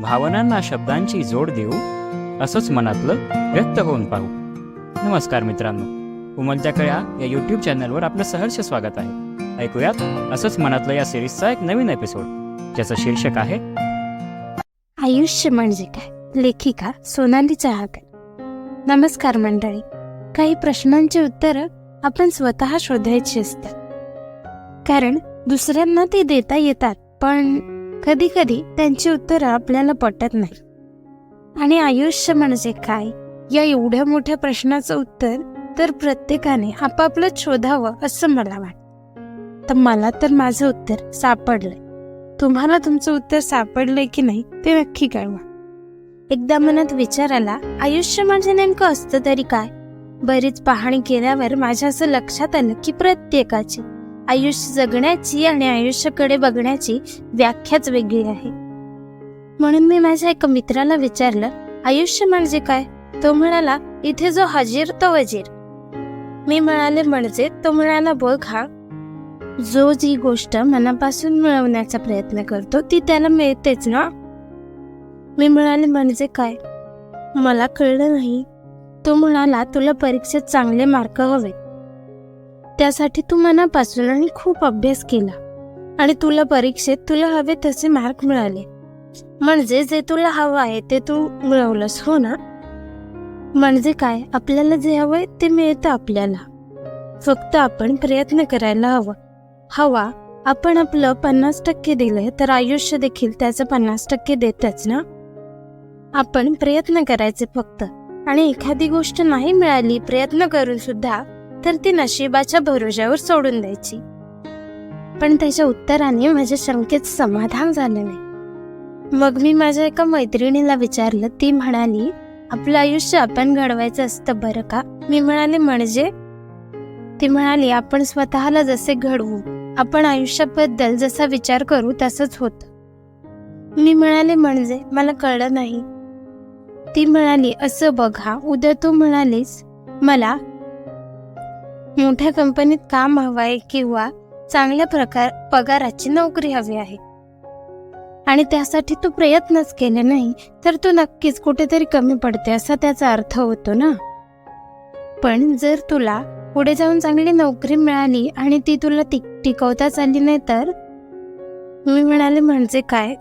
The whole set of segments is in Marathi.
भावनांना शब्दांची जोड देऊ असंच मनातलं व्यक्त होऊन पाहू. नमस्कार मित्रांनो. उमलत्या कळ्या या यूट्यूब चॅनलवर आपलं सहर्ष स्वागत आहे. ऐकूयात असंच मनातलं या सिरीजचा एक नवीन एपिसोड ज्याचं शीर्षक आहे आयुष्य म्हणजे काय? लेखिका सोनाली चहाकर नमस्कार मंडळी. काही प्रश्नांची उत्तरं आपण स्वतः शोधायची असतात. कारण दुसऱ्यांना ते देता येतात पण कधी कधी त्यांची उत्तरं आपल्याला पटत नाही. आणि आयुष्य म्हणजे काय? या एवढ्या मोठ्या प्रश्नाचं उत्तर तर प्रत्येकाने आपापलं शोधावं असं मला वाटतं. तर मला तर माझं उत्तर सापडलंय. तुम्हाला तुमचं उत्तर सापडलंय की नाही ते नक्की कळवा. एकदा मनात विचार आला आयुष्य म्हणजे नेमकं असतं तरी काय? बरीच पाहणी केल्यावर माझ्या असं लक्षात आलं की प्रत्येकाची आयुष्य जगण्याची आणि आयुष्याकडे बघण्याची व्याख्याच वेगळी आहे. म्हणून मी माझ्या एका मित्राला विचारलं आयुष्य म्हणजे काय? तो म्हणाला इथे जो हजीर तो वजीर. मी म्हणाले म्हणजे? तो म्हणाला बघ हा जो जी गोष्ट मनापासून मिळवण्याचा प्रयत्न करतो ती त्याला मिळतेच ना? मी म्हणाले म्हणजे काय? मला कळलं नाही. तो म्हणाला तुला परीक्षेत चांगले मार्क हवेत. त्यासाठी तू मनापासून आणि खूप अभ्यास केला. आणि तुला परीक्षेत तुला हवे तसे मार्क मिळाले. म्हणजे जे तुला हवं आहे ते तू मिळवलंस हो ना? म्हणजे काय? आपल्याला जे हवंय ते मिळतं आपल्याला. फक्त आपण प्रयत्न करायला हवं. हवा आपण आपलं पन्नास टक्के दिलंय तर आयुष्य देखील त्याचं पन्नास टक्के देतच ना? आपण प्रयत्न करायचे फक्त. आणि एखादी गोष्ट नाही मिळाली प्रयत्न करून सुद्धा तर ती नशिबाच्या भरोश्यावर सोडून द्यायची. पण त्याच्या उत्तराने माझ्या शंकेत समाधान झालं नाही. मग मी माझ्या एका मैत्रिणीला विचारलं ती म्हणाली आपलं आयुष्य आपण घडवायचं असतं बरं का? मी म्हणाले म्हणजे? ती म्हणाली आपण स्वतःला जसे घडवू आपण आयुष्याबद्दल जसा विचार करू तसंच होत. मी म्हणाले म्हणजे? मला कळलं नाही. ती म्हणाली असं बघा उद्या तू म्हणालीस मला मोठ्या कंपनीत काम हवं आहे किंवा चांगल्या प्रकार पगाराची नोकरी हवी आहे. आणि त्यासाठी तू प्रयत्नच केले नाही तर तू नक्कीच कुठेतरी कमी पडते असा त्याचा अर्थ होतो ना? पण जर तुला पुढे जाऊन चांगली नोकरी मिळाली आणि ती तुला टिक टिकवताच आली नाही तर? मी म्हणाले म्हणजे काय?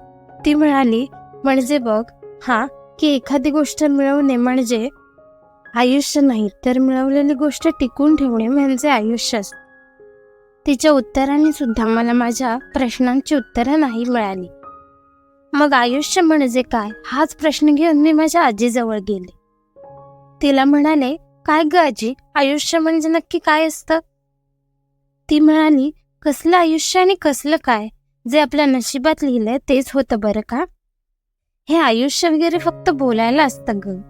ती म्हणाली म्हणजे बघ हा की एखादी गोष्ट मिळवणे म्हणजे आयुष्य नाही तर मिळवलेली गोष्ट टिकून ठेवणे म्हणजे आयुष्य असतं. तिच्या उत्तराने सुद्धा मला माझ्या प्रश्नांची उत्तरं नाही मिळाली. मग आयुष्य म्हणजे काय? हाच प्रश्न घेऊन मी माझ्या आजीजवळ गेले. तिला म्हणाले काय ग आजी? आयुष्य म्हणजे नक्की काय असतं? ती म्हणाली कसलं आयुष्य आणि कसलं काय? जे आपल्या नशिबात लिहिलंय तेच होतं बरं का? हे आयुष्य वगैरे फक्त बोलायला असतं ग.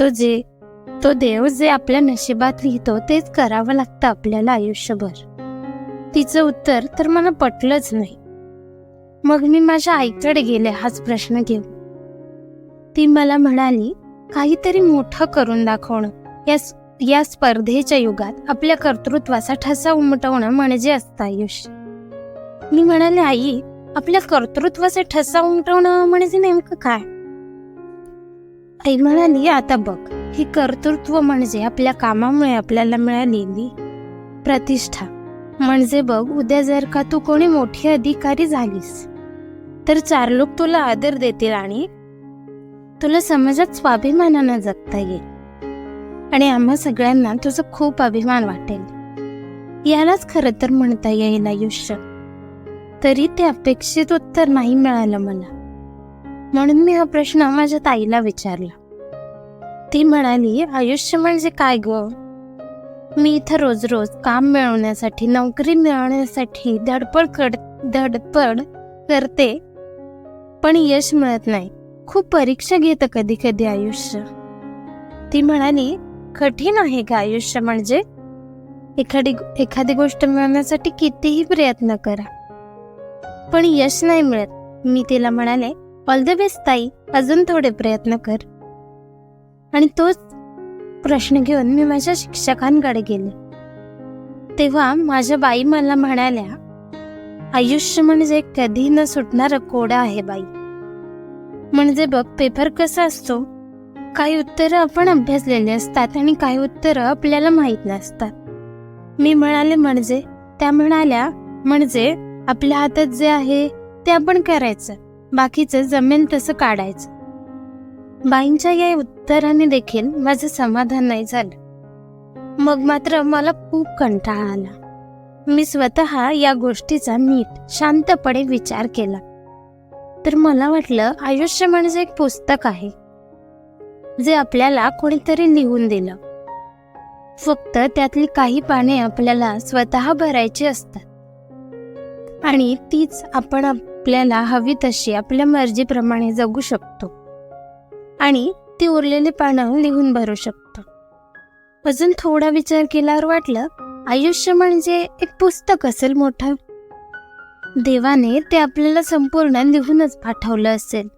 तो जे तो देव जे आपल्या नशिबात लिहितो तेच करावं लागतं आपल्याला आयुष्यभर. तिचं उत्तर तर मला पटलंच नाही. मग मी माझ्या आईकडे गेले हाच प्रश्न घेऊन. ती मला म्हणाली काहीतरी मोठं करून दाखवणं. या या स्पर्धेच्या युगात आपल्या कर्तृत्वाचा ठसा उमटवणं म्हणजे असतं आयुष्य. मी म्हणाले आई आपल्या कर्तृत्वाचा ठसा उमटवणं म्हणजे नेमकं काय? आई म्हणाली आता बघ. ही कर्तृत्व म्हणजे आपल्या कामामुळे आपल्याला मिळालेली प्रतिष्ठा. म्हणजे बघ उद्या जर का तू कोणी मोठी अधिकारी झालीस तर चार लोक तुला आदर देतील आणि तुला समाजात स्वाभिमानानं जगता येईल. आणि आम्हा सगळ्यांना तुझं खूप अभिमान वाटेल. यालाच खरं तर म्हणता येईल आयुष्य. तरी ते अपेक्षित उत्तर नाही मिळालं मला. म्हणून मी हा प्रश्न माझ्या ताईला विचारला. ती म्हणाली आयुष्य म्हणजे काय ग? मी इथं रोज रोज काम मिळवण्यासाठी नोकरी मिळवण्यासाठी धडपड कर धडपड करते पण यश मिळत नाही. खूप परीक्षा घेतं कधी कधी आयुष्य. ती म्हणाली कठीण आहे का आयुष्य म्हणजे. एखादी एखादी गोष्ट मिळवण्यासाठी कितीही प्रयत्न करा पण यश नाही मिळत. मी तिला म्हणाले ऑल द बेस्ट ताई. अजून थोडे प्रयत्न कर. आणि तोच प्रश्न घेऊन मी माझ्या शिक्षकांकडे गेले. तेव्हा माझ्या बाई मला म्हणाल्या आयुष्य म्हणजे कधी न सुटणारं कोडं आहे बाई. म्हणजे बघ पेपर कसा असतो? काही उत्तरं आपण अभ्यासलेली असतात आणि काही उत्तरं आपल्याला माहीत नसतात. मी म्हणाले म्हणजे? त्या म्हणाल्या म्हणजे आपल्या हातात जे आहे ते आपण करायचं बाकीचं जमेल तसं काढायचं. बाईंच्या या उत्तराने देखील माझं समाधान नाही झालं. मग मात्र मला खूप कंटाळा आला. मी स्वतः या गोष्टीचा नीट शांतपणे विचार केला. तर मला वाटलं आयुष्य म्हणजे एक पुस्तक आहे. जे आपल्याला कोणीतरी लिहून दिलं. फक्त त्यातली काही पाने आपल्याला स्वतः भरायची असतात. आणि तीच आपण आपल्याला हवी तशी आपल्या मर्जीप्रमाणे जगू शकतो. आणि ती उरलेली पानं लिहून भरू शकतो. अजून थोडा विचार केल्यावर वाटलं आयुष्य म्हणजे एक पुस्तक असेल मोठं. देवाने ते आपल्याला संपूर्ण लिहूनच पाठवलं असेल.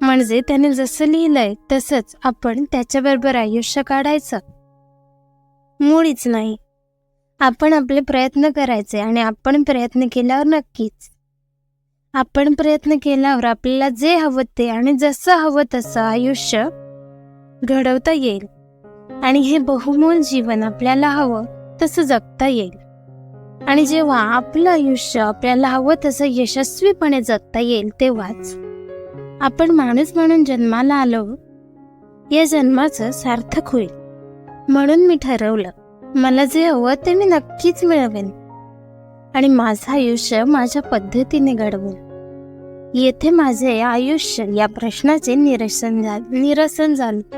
म्हणजे त्याने जसं लिहिलंय तसंच आपण त्याच्याबरोबर आयुष्य काढायचं. मुळीच नाही. आपण आपले प्रयत्न करायचे आणि आपण प्रयत्न केल्यावर नक्कीच. आपण प्रयत्न केल्यावर आपल्याला जे हवं ते आणि जसं हवं तसं आयुष्य घडवता येईल. आणि हे बहुमोल जीवन आपल्याला हवं तसं जगता येईल. आणि जेव्हा आपलं आयुष्य आपल्याला हवं तसं यशस्वीपणे जगता येईल तेव्हाच आपण माणूस म्हणून जन्माला आलो या जन्माचं सार्थक होईल. म्हणून मी ठरवलं मला जे हवं ते मी नक्कीच मिळवेन. आणि माझं आयुष्य माझ्या पद्धतीने घडवेन. येथे माझे आयुष्य या प्रश्नाचे निरसन झाले निरसन झाले.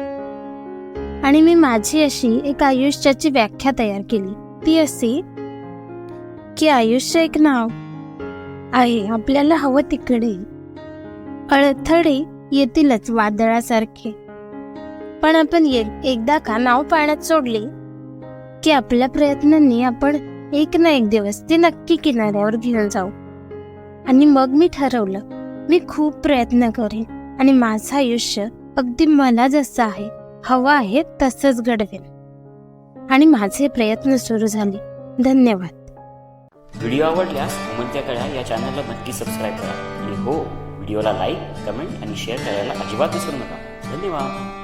आणि मी माझी अशी एक आयुष्याची व्याख्या तयार केली. ती अशी की आयुष्य एक नाव आहे आपल्याला हवं तिकडे. अडथळे येतीलच वादळासारखे. पण आपण ये एकदा का नाव पाण्यात सोडले की आपल्या प्रयत्नांनी आपण एक ना एक दिवस ते नक्की किनाऱ्यावर घेऊन जाऊ. आणि मग मी ठरवलं मी खूप प्रयत्न करेन आणि माझं आयुष्य अगदी मला जसं आहे हवं आहे तसंच घडवेन. आणि माझे प्रयत्न सुरू झाले. धन्यवाद. व्हिडिओ आवडल्यास उमंत्या कळ्या या चॅनलला नक्की सबस्क्राईब करा. आणि हो व्हिडिओला लाईक कमेंट आणि शेअर करायला अजिबात विसरू नका. धन्यवाद.